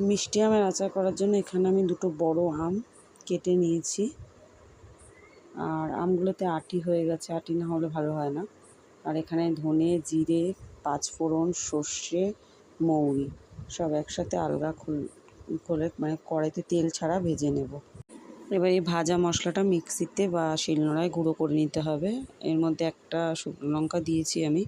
মিষ্টি আমের আচার করার জন্য এখানে আমি দুটো বড় আম কেটে নিয়েছি। আর আমগুলোতে আটি হয়ে গেছে, আটি না হলে ভালো হয় না। আর এখানে ধনে, জিরে, পাঁচফোড়ন, সর্ষে, মৌরি সব একসাথে আলগা খুল করে মানে কড়াইতে তেল ছাড়া ভেজে নেব। এবার এই ভাজা মশলাটা মিক্সিতে বা শিলনোড়ায় গুঁড়ো করে নিতে হবে। এর মধ্যে একটা শুকনো লঙ্কা দিয়েছি আমি।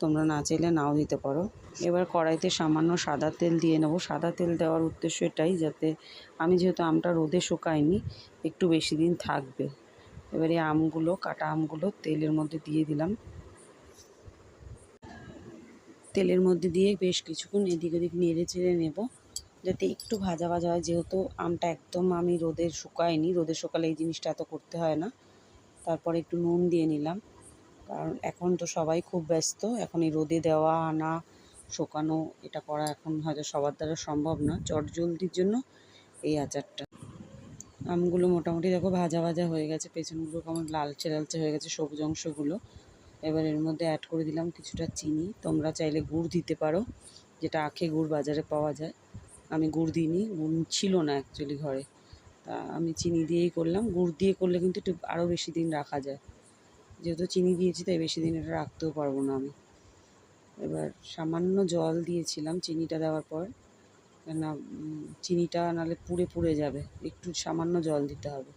তোমরা না চাইলে নাও দিতে পারো। এবার কড়াইতে সামান্য সাদা তেল দিয়ে নেব। সাদা তেল দেওয়ার উদ্দেশ্য এটাই যাতে আমি যেহেতু আমটা রোদে শুকাইনি একটু বেশি দিন থাকবে। এবারে আমগুলো, কাটা আমগুলো তেলের মধ্যে দিয়ে দিলাম। তেলের মধ্যে দিয়ে বেশ কিছুক্ষণ এদিক ওদিক নেড়ে চেড়ে নেব। যাতে একটু ভাজা ভাজা হয়, যেহেতু আমটা একদম আমি রোদে শুকাইনি, রোদে শুকালে এই জিনিসটা এত করতে হয় না। তারপরে একটু নুন দিয়ে নিলাম। কারণ এখন তো সবাই খুব ব্যস্ত, এখন এই রোদে দেওয়া, আনা, শুকানো, এটা করা এখন হয়তো সবার দ্বারা সম্ভব না। চট জলদির জন্য এই আচারটা। আমগুলো মোটামুটি দেখো ভাজা ভাজা হয়ে গেছে, পেছনগুলো কেমন লালচে লালচে হয়ে গেছে সবুজ অংশগুলো। এবার এর মধ্যে অ্যাড করে দিলাম কিছুটা চিনি। তোমরা চাইলে গুড় দিতে পারো, যেটা আখে গুড় বাজারে পাওয়া যায়। আমি গুড় দিইনি, গুড় ছিল না অ্যাকচুয়ালি ঘরে। তা আমি চিনি দিয়েই করলাম। গুড় দিয়ে করলে কিন্তু একটু আরও বেশি দিন রাখা যায়। যেহেতু চিনি দিয়েছি, তাই বেশি দিন এটা রাখতেও পারব না আমি। এবার সামান্য জল দিয়েছিলাম চিনিটা দেওয়ার পর। না চিনিটা নাহলে পুড়ে পুড়ে যাবে। একটু সামান্য জল দিতে হবে।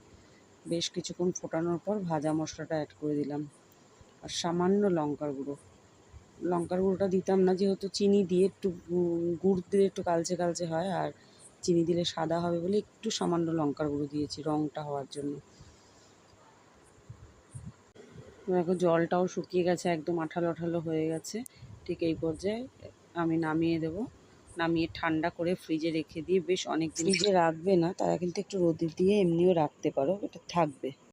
বেশ কিছুক্ষণ ফোটানোর পর ভাজা মশলাটা অ্যাড করে দিলাম। আর সামান্য লঙ্কার গুঁড়ো। লঙ্কার গুঁড়োটা দিতাম না, যেহেতু চিনি দিয়ে একটু গুড় দিলে একটু কালচে কালচে হয়, আর চিনি দিলে সাদা হবে বলে একটু সামান্য লঙ্কার গুঁড়ো দিয়েছি রঙটা হওয়ার জন্য। দেখো জলটাও শুকিয়ে গেছে, একদম আঠালো আঠালো হয়ে গেছে। ঠিক এই পর্যায়ে আমি নামিয়ে দেব। নামিয়ে ঠান্ডা করে ফ্রিজে রেখে দিয়ে বেশ অনেক ফ্রিজে রাখবে না, তারা কিন্তু একটু রোদে দিয়ে এমনিও রাখতে পারো, এটা থাকবে।